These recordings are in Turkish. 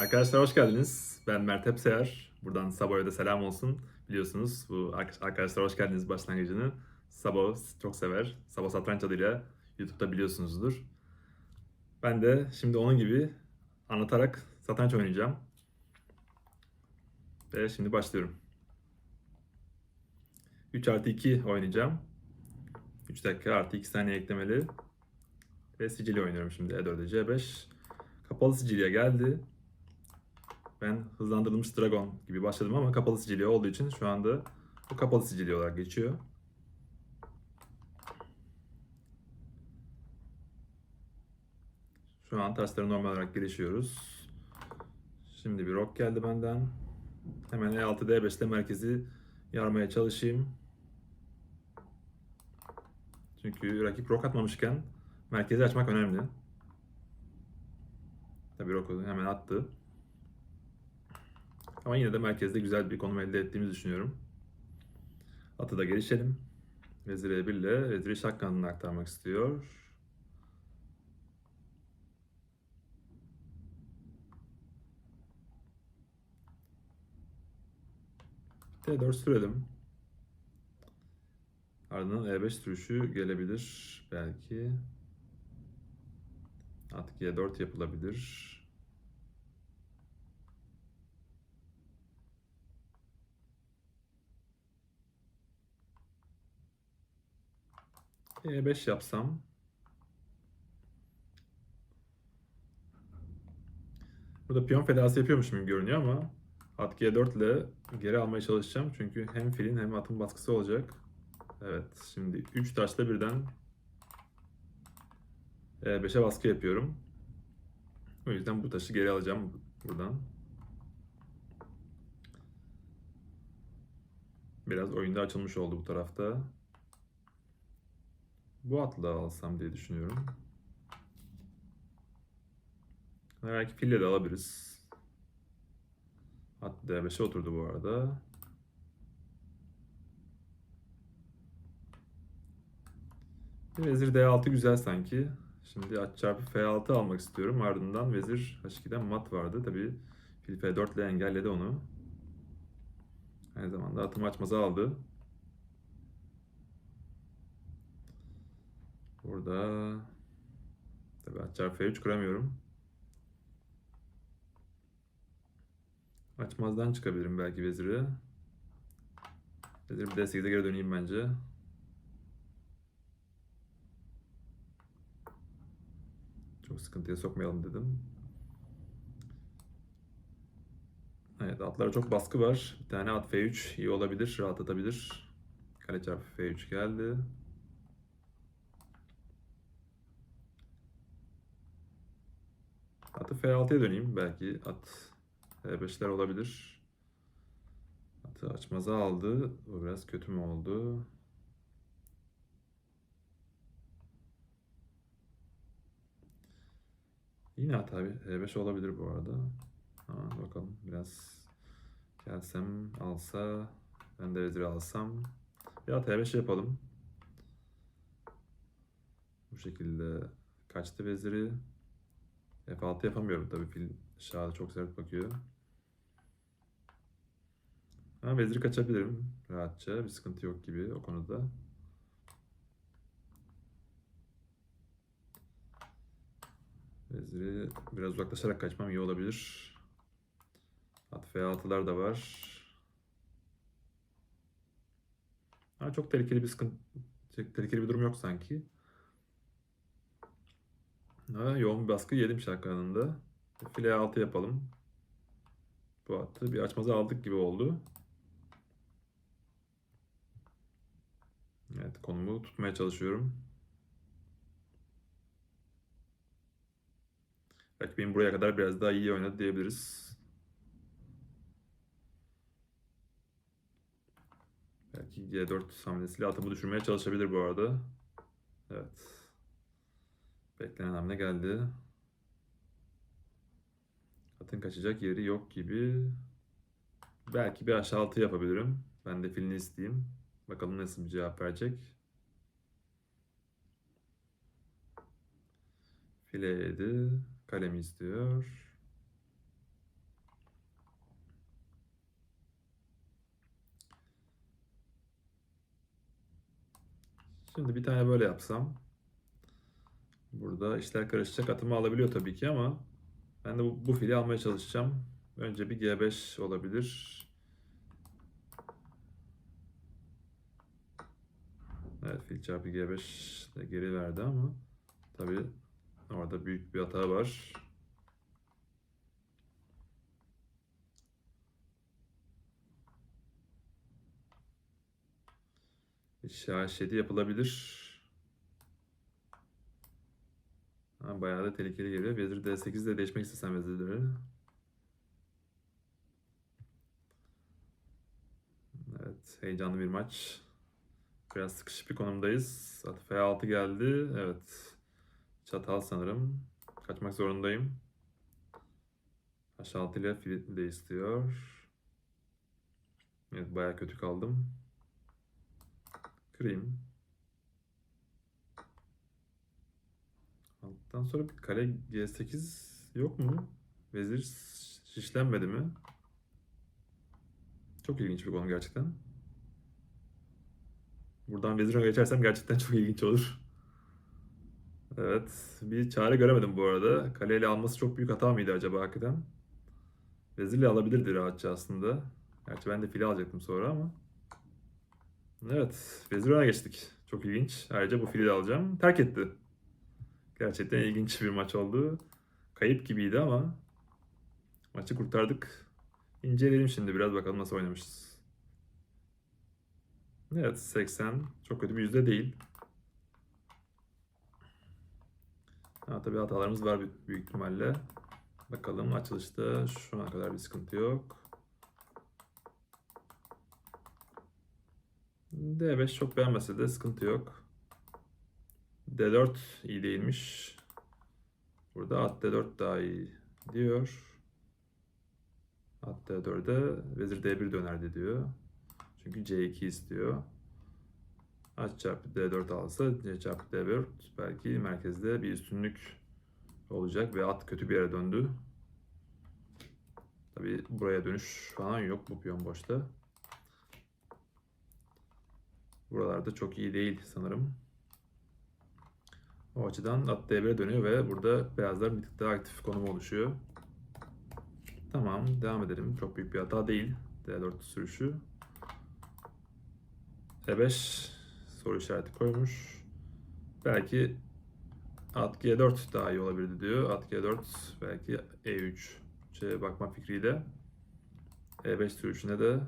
Arkadaşlar hoş geldiniz. Ben Mert Hepseyer. Buradan Sabo'ya da selam olsun. Biliyorsunuz bu ark- arkadaşlar hoş geldiniz başlangıcını. Sabo çok sever. Sabo Satranç adıyla YouTube'da biliyorsunuzdur. Ben de şimdi onun gibi anlatarak satranç oynayacağım. Ve şimdi başlıyorum. 3 artı 2 oynayacağım. 3 dakika artı 2 saniye eklemeli. Ve Sicilya oynuyorum şimdi. E E4'e C5. Kapalı Sicilya geldi. Ben hızlandırılmış Dragon gibi başladım ama kapalı Sicilya olduğu için şu anda bu kapalı Sicilya olarak geçiyor. Şu an taşları normal olarak gelişiyoruz. Şimdi bir rock geldi benden. Hemen E E6 D5 ile merkezi yarmaya çalışayım. Çünkü rakip rock atmamışken merkezi açmak önemli. Tabii rock'u hemen attı. Ama yine de merkezde güzel bir konum elde ettiğimizi düşünüyorum. Atı da gelişelim. Vezir E1 ile Veziri şak kanadına aktarmak istiyor. D4 sürelim. Ardından E5 sürüşü gelebilir belki. At G4 yapılabilir. E5 yapsam. Burada piyon fedası yapıyormuşum gibi görünüyor ama at G4 ile geri almaya çalışacağım. Çünkü hem filin hem atın baskısı olacak. Evet şimdi 3 taşla birden E5'e baskı yapıyorum. O yüzden bu taşı geri alacağım buradan. Biraz oyunda açılmış oldu bu tarafta. Bu atla alsam diye düşünüyorum. Belki fille de alabiliriz. At D5'e oturdu bu arada. Vezir D6 güzel sanki. Şimdi at çarpı F6 almak istiyorum. Ardından vezir H2'den mat vardı. Tabi fil F4 ile engelledi onu. Aynı zamanda atım açmazı aldı. Burada tabi at çarpı F3 kuramıyorum. Açmazdan çıkabilirim belki veziri. Vezir bir D8'e geri döneyim bence. Çok sıkıntıya sokmayalım dedim. Evet atlara çok baskı var. Bir tane at F3 iyi olabilir, rahatlatabilir. Kale çarpı F3 geldi. Atı F6'ya döneyim. Belki at E5'ler olabilir. Atı açmaza aldı. O biraz kötü mü oldu? Yine at abi. E5 olabilir bu arada. Ha, bakalım biraz gelsem alsa ben de veziri alsam at E5 yapalım. Bu şekilde kaçtı veziri. F6 yapamıyorum tabii fil aşağıda çok sert bakıyor. Ha, veziri kaçabilirim rahatça. Bir sıkıntı yok gibi o konuda. Veziri biraz uzaklaşarak kaçmam iyi olabilir. At F6'lar da var. Ha, çok tehlikeli bir sıkıntı, tehlikeli bir durum yok sanki. Ha, yoğun bir baskı yedim şarkı anında. File 6 yapalım. Bu atı bir açmazı aldık gibi oldu. Evet konumu tutmaya çalışıyorum. Rakibim buraya kadar biraz daha iyi oynadı diyebiliriz. Belki G4 hamlesiyle atımı düşürmeye çalışabilir bu arada. Evet. Beklenen hamle geldi. Atın kaçacak yeri yok gibi. Belki bir aşağı altı yapabilirim. Ben de filini isteyeyim. Bakalım nasıl bir cevap verecek. File yedi. Kalemi istiyor. Şimdi bir tane böyle yapsam. Burada işler karışacak. Atımı alabiliyor tabii ki ama ben de bu, bu fili almaya çalışacağım. Önce bir G5 olabilir. Evet fil çarpı G5 de geri verdi ama tabii orada büyük bir hata var. Şah 7 yapılabilir. Ha, bayağı da tehlikeli geliyor. Vezir D8 de değişmek istesem vezirleri. Evet, heyecanlı bir maç. Biraz sıkışık bir konumdayız. At F6 geldi. Evet. Çatal sanırım. Kaçmak zorundayım. H6 ile fil de istiyor. Evet, bayağı kötü kaldım. Kırayım. Alttan sonra bir kale G8 yok mu? Vezir şişlenmedi mi? Çok ilginç bir konu gerçekten. Buradan vezire geçersem gerçekten çok ilginç olur. Evet. Bir çare göremedim bu arada. Kaleyle alması çok büyük hata mıydı acaba hakikaten? Vezirle alabilirdi rahatça aslında. Gerçi ben de fili alacaktım sonra ama. Evet. Vezir geçtik. Çok ilginç. Ayrıca bu fili de alacağım. Terk etti. Gerçekten ilginç bir maç oldu. Kayıp gibiydi ama maçı kurtardık. İnceleyelim şimdi biraz bakalım nasıl oynamışız. Evet 80 çok kötü bir yüzde değil. Ha, tabii hatalarımız var büyük ihtimalle. Bakalım açılışta şu ana kadar bir sıkıntı yok. D5 çok beğenmese de sıkıntı yok. D4 iyi değilmiş. Burada at D4 daha iyi diyor. At D4'e vezir D1 dönerdi diyor. Çünkü C2 istiyor. At çarpı D4 alsa C çarpı D4 belki merkezde bir üstünlük olacak ve at kötü bir yere döndü. Tabi buraya dönüş falan yok bu piyon boşta. Buralarda çok iyi değil sanırım. O açıdan at D1'e dönüyor ve burada beyazlar bir tık daha aktif konum oluşuyor. Tamam devam edelim. Çok büyük bir hata değil. D4 sürüşü. E5 soru işareti koymuş. Belki at G4 daha iyi olabilirdi diyor. At G4 belki E3 şeye bakma fikriyle. E5 sürüşüne de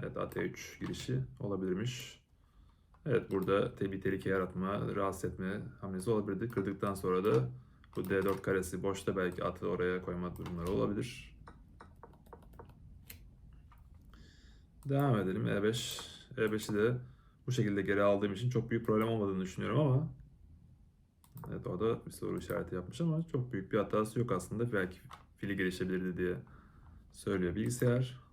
evet at E3 girişi olabilirmiş. Evet burada bir tehlike yaratma, rahatsız etme hamlesi olabilirdi. Kırdıktan sonra da bu D4 karesi boşta belki atı oraya koyma durumları olabilir. Devam edelim. E5. E5'i de bu şekilde geri aldığım için çok büyük problem olmadığını düşünüyorum ama Evet o da bir soru işareti yapmış ama çok büyük bir hatası yok aslında. Belki fili gelişebilirdi diye söylüyor bilgisayar.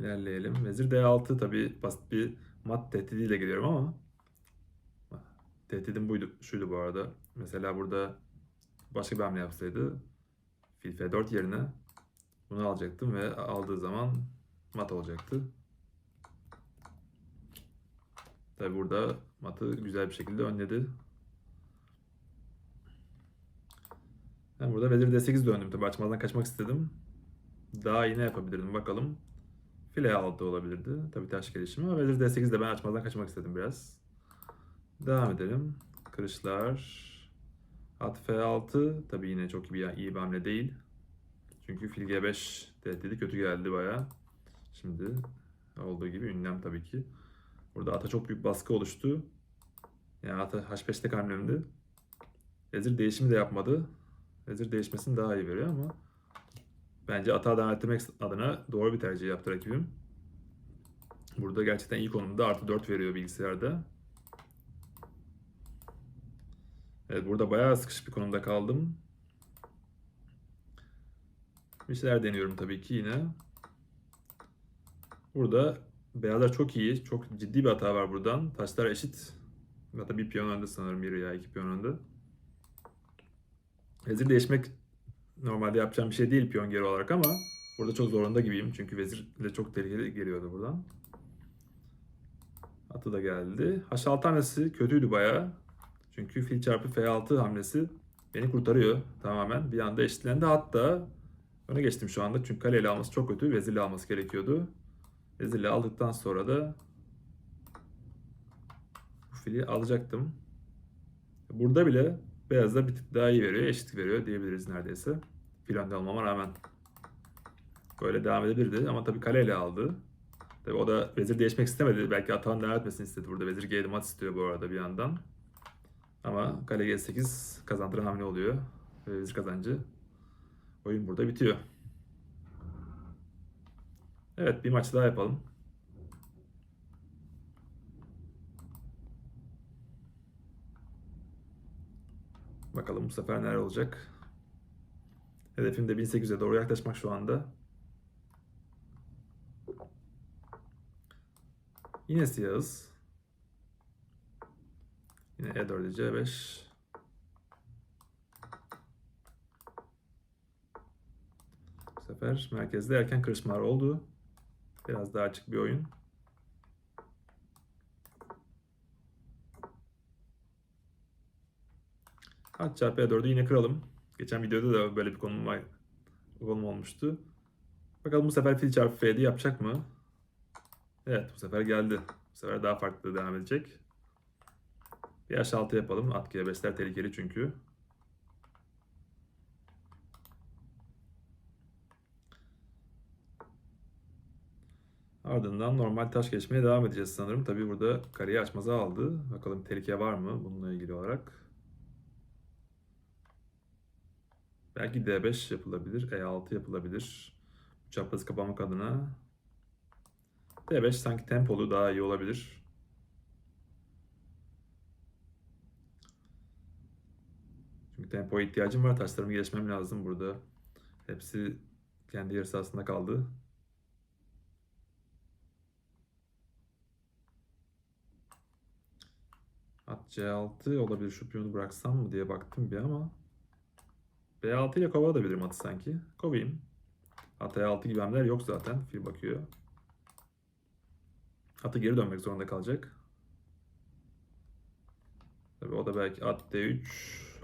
İlerleyelim. Vezir D6 tabi basit bir mat tehdidiyle geliyorum ama tehdidim buydu, şuydu bu arada. Mesela burada başka bir hamle yapsaydı fil F4 yerine bunu alacaktım ve aldığı zaman mat olacaktı. Tabi burada matı güzel bir şekilde önledi. Ben burada vezir D8 döndüm. Tabi açmadan kaçmak istedim. Daha iyi ne yapabilirdim bakalım. File altı olabilirdi. Tabi taş gelişimi vezir D8 de ben açmadan kaçmak istedim biraz. Devam edelim. Kırışlar. At F6 tabi yine çok iyi bir, iyi bir hamle değil. Çünkü fil G5 tehdidi kötü geldi baya. Şimdi olduğu gibi ünlem tabii ki. Burada ata çok büyük baskı oluştu. Yani ata H5'te hamlemdi. Vezir değişimi de yapmadı. Vezir değişmesini daha iyi veriyor ama bence ata devam ettirmek adına doğru bir tercih yaptı rakibim. Burada gerçekten iyi konumda artı 4 veriyor bilgisayarda. Evet burada bayağı sıkışık bir konumda kaldım. Bir şeyler deniyorum tabii ki yine. Burada beyazlar çok iyi. Çok ciddi bir hata var buradan. Taşlar eşit. Hatta bir piyon önde sanırım. Bir ya iki piyon önde. Vezir değişmek normalde yapacağım bir şey değil piyon geri olarak ama burada çok zorunda gibiyim. Çünkü vezir de çok tehlikeli geliyordu buradan. Atı da geldi. H6 hamlesi kötüydü bayağı. Çünkü fil çarpı F6 hamlesi beni kurtarıyor tamamen. Bir anda eşitlendi. Hatta öne geçtim şu anda. Çünkü kaleyle alması çok kötü. Vezirle alması gerekiyordu. Vezirle aldıktan sonra da bu fili alacaktım. Burada bile beyazda bir tık daha iyi veriyor. Eşit veriyor diyebiliriz neredeyse. Fil önde almama rağmen. Böyle devam edebilirdi ama tabii kaleyle aldı. Tabii o da vezir değişmek istemedi. Belki atağın devam etmesini istedi burada. Vezir G mat istiyor bu arada bir yandan. Ama kale G8 kazandıran hamle oluyor. Ve vezir kazancı. Oyun burada bitiyor. Evet bir maç daha yapalım. Bakalım bu sefer neler olacak. Hedefim de 1800'e doğru yaklaşmak şu anda. Yine siyahız. Yine E E4'e C5. Bu sefer merkezde erken kırışmalar oldu. Biraz daha açık bir oyun. At çarpı E4'ü yine kıralım. Geçen videoda da böyle bir konum, var, konum olmuştu. Bakalım bu sefer fil çarpı F7 yapacak mı? Evet bu sefer geldi. Bu sefer daha farklı devam edecek. Bir H6 yapalım. At G5'ler tehlikeli çünkü. Ardından normal taş geçmeye devam edeceğiz sanırım. Tabi burada kareyi açmaza aldı. Bakalım tehlike var mı bununla ilgili olarak. Belki D5 yapılabilir. E6 yapılabilir. Çapraz kapamak adına. D5 sanki tempolu daha iyi olabilir. Çünkü tempoya ihtiyacım var. Taşlarımı geçmem lazım burada. Hepsi kendi yarısı aslında kaldı. At C6 olabilir. Şu piyonu bıraksam mı diye baktım bir ama. B6 ile kovabilirim atı sanki. Kovayım. At E6 gibi hamleler yok zaten. Fil bakıyor. Atı geri dönmek zorunda kalacak. Tabii o da belki at D3,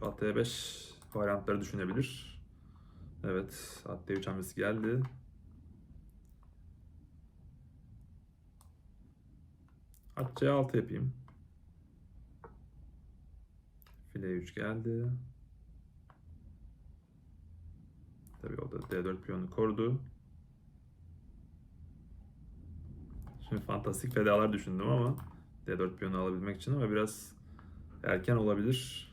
at D5 varyantları düşünebilir. Evet, at D3 hamlesi geldi. At C6 yapayım. File 3 geldi. Tabii o da D4 piyonu korudu. Şimdi fantastik fedalar düşündüm ama D4 piyonu alabilmek için ama biraz erken olabilir.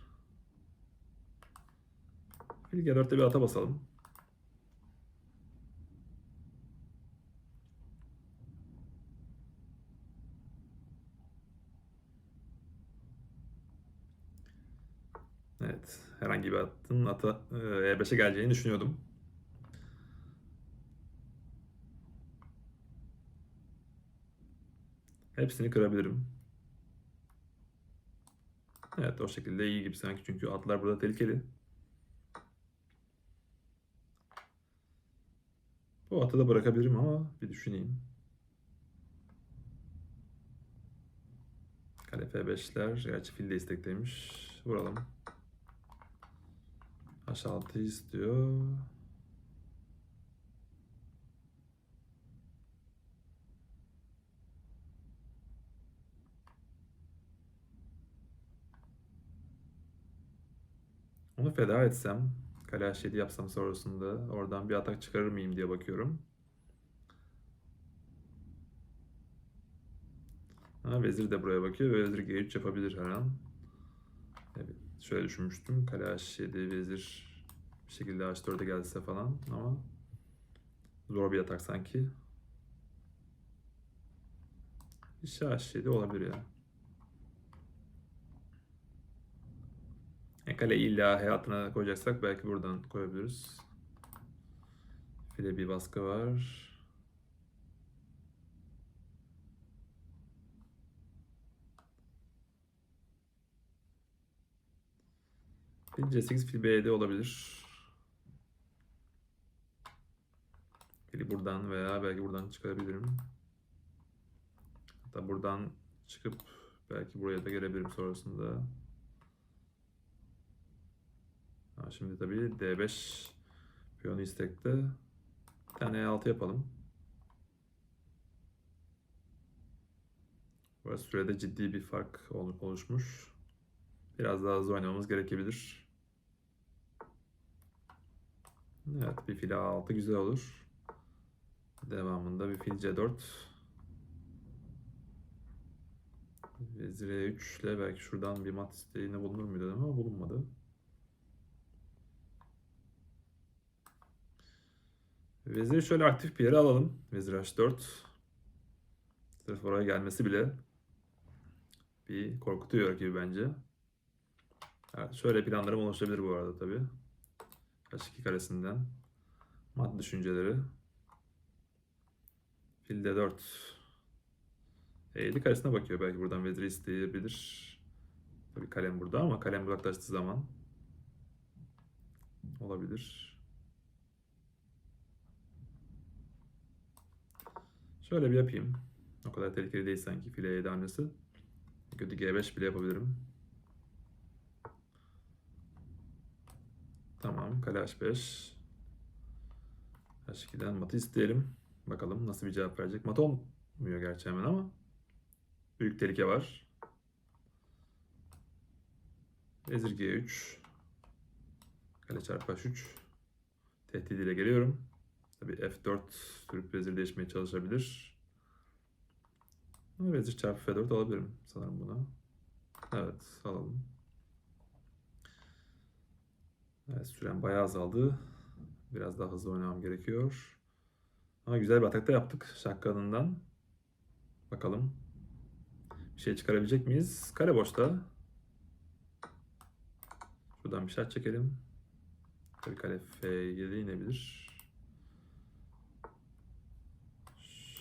Fil G4'te bir ata basalım. Evet, herhangi bir atın ata e, E5'e geleceğini düşünüyordum. Hepsini kırabilirim. Evet o şekilde iyi gibi sanki çünkü atlar burada tehlikeli. Bu atı da bırakabilirim ama bir düşüneyim. Kale F5'ler. Gerçi fil de istekteymiş. Vuralım. H6 istiyor. Onu feda etsem, kale H7 yapsam sonrasında oradan bir atak çıkarır mıyım diye bakıyorum. Ha, vezir de buraya bakıyor. Vezir G3 yapabilir her an. Evet, şöyle düşünmüştüm. Kale H7, vezir bir şekilde H4'e gelse falan ama zor bir atak sanki. İşte H7 olabilir ya. E, kale illa hayatına koyacaksak belki buradan koyabiliriz. File bir baskı var. Fil C8 fil B7 olabilir. Fili buradan veya belki buradan çıkarabilirim. Hatta buradan çıkıp belki buraya da gelebilirim sonrasında. Şimdi tabii D5 piyonu istekte. Bir tane E6 yapalım. Bu sürede ciddi bir fark ol- oluşmuş. Biraz daha hızlı oynamamız gerekebilir. Evet bir fil A6 güzel olur. Devamında bir fil C4. Vezir E3 ile belki şuradan bir mat isteğinde bulunur muydu ama bulunmadı. Veziri şöyle aktif bir yere alalım. Vezir H4. Sırf oraya gelmesi bile bir korkutuyor rakibi bence. Evet, şöyle planlarım oluşabilir bu arada tabii. H2 karesinden. Mat düşünceleri. Fil D4. E7 karesine bakıyor. Belki buradan veziri isteyebilir. Tabii kalem burada ama kalem uzaklaştığı zaman olabilir. Şöyle bir yapayım. O kadar tehlikeli değil sanki file E7 hamlesi. Kötü G5 bile yapabilirim. Tamam. Kale H5. H2'den matı isteyelim. Bakalım nasıl bir cevap verecek. Mat olmuyor gerçi hemen ama büyük tehlike var. Vezir G3. Kale çarpı H3. Tehdidiyle geliyorum. Tabii F4 sürüp vezir değişmeye çalışabilir. Vezir çarpı F4 alabilirim sanırım buna. Evet alalım. Evet süren bayağı azaldı. Biraz daha hızlı oynamam gerekiyor. Ama güzel bir atakta yaptık şah kanından. Bakalım. Bir şey çıkarabilecek miyiz? Kare boşta. Şuradan bir şart çekelim. Tabii kale F7 inebilir.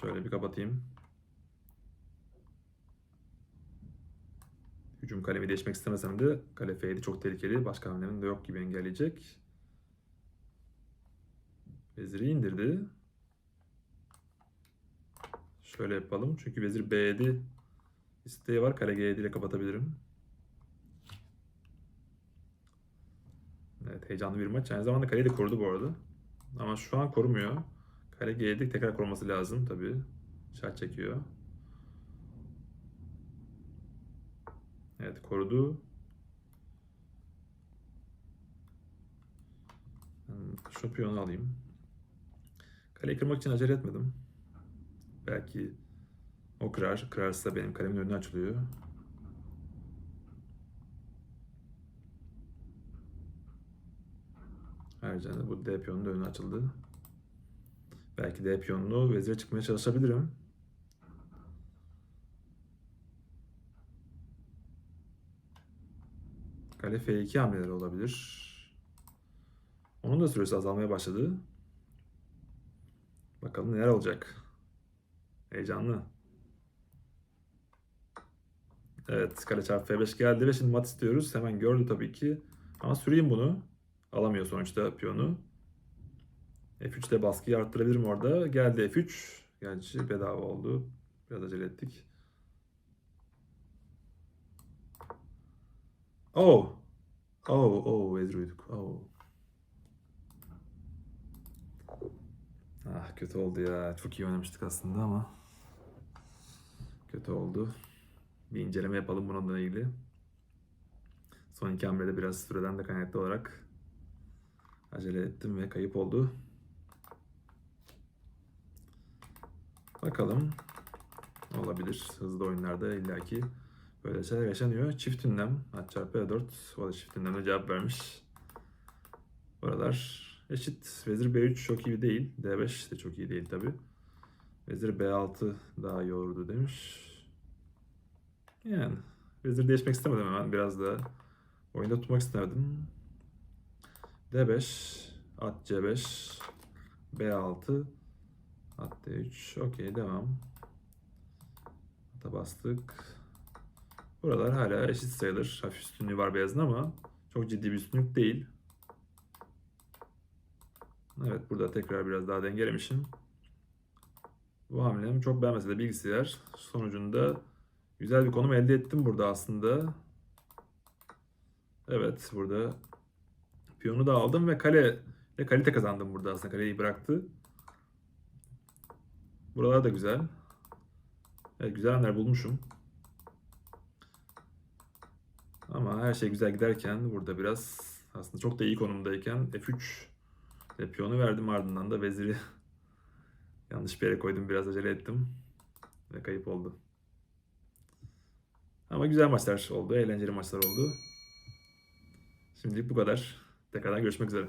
Şöyle bir kapatayım. Hücum kalemi değişmek istemesem de kale F7 çok tehlikeli. Başka hamlemin de yok gibi engelleyecek. Veziri indirdi. Şöyle yapalım. Çünkü vezir B7 isteği var. Kale G7 ile kapatabilirim. Evet heyecanlı bir maç. Aynı zamanda kaleyi de korudu bu arada. Ama şu an korumuyor. Kale G7 tekrar koruması lazım tabii. Şart çekiyor. Evet korudu. Hmm, Şu piyonu alayım. Kaleyi kırmak için acele etmedim. Belki o kırar. Kırarsa benim kalemin önü açılıyor. Ayrıca bu D piyonun da önü açıldı. Belki D piyonunu vezire çıkmaya çalışabilirim. Kale F2 hamleleri olabilir. Onun da süresi azalmaya başladı. Bakalım neler olacak. Heyecanlı. Evet, kale çarpı F5 geldi ve şimdi mat istiyoruz. Hemen gördü tabii ki. Ama süreyim bunu. Alamıyor sonuçta piyonu. F3'te baskıyı arttırabilirim orada. Geldi F3. Gerçi bedava oldu. Biraz acele ettik. Oh. Oh, oh, vezir uyduk. Oh. Ah kötü oldu ya. Çok iyi oynamıştık aslında ama. Kötü oldu. Bir inceleme yapalım bununla ilgili. Son iki hamlede biraz süreden de kaynaklı olarak acele ettim ve kayıp oldu. Bakalım. Olabilir. Hızlı oyunlarda illaki böyle şeyler yaşanıyor. Çift ünlem. At çarpı E4. O da çift ünlemle cevap vermiş. Buralar eşit. Vezir B3 çok iyi değil. D5 de çok iyi değil tabi. Vezir B6 daha iyi olurdu demiş. Yani vezir değişmek istemedim hemen. Biraz da oyunda tutmak isterdim. D5, at C5, B6, at D3. Okey devam. Ata bastık. Buralar hala eşit sayılır. Hafif üstünlüğü var beyazın ama çok ciddi bir üstünlük değil. Evet burada tekrar biraz daha dengelemişim. Bu hamlemi çok beğenmese de bilgisayar sonucunda Güzel bir konum elde ettim burada aslında. Evet burada piyonu da aldım ve kale ve kalite kazandım burada aslında. Kaleyi bıraktı. Buralar da güzel. Evet, güzel hamleler bulmuşum. Ama her şey güzel giderken burada biraz aslında çok da iyi konumdayken F3 ve piyonu verdim ardından da veziri yanlış bir yere koydum biraz acele ettim ve kayıp oldu. Ama güzel maçlar oldu, eğlenceli maçlar oldu. Şimdilik bu kadar. Tekrardan görüşmek üzere.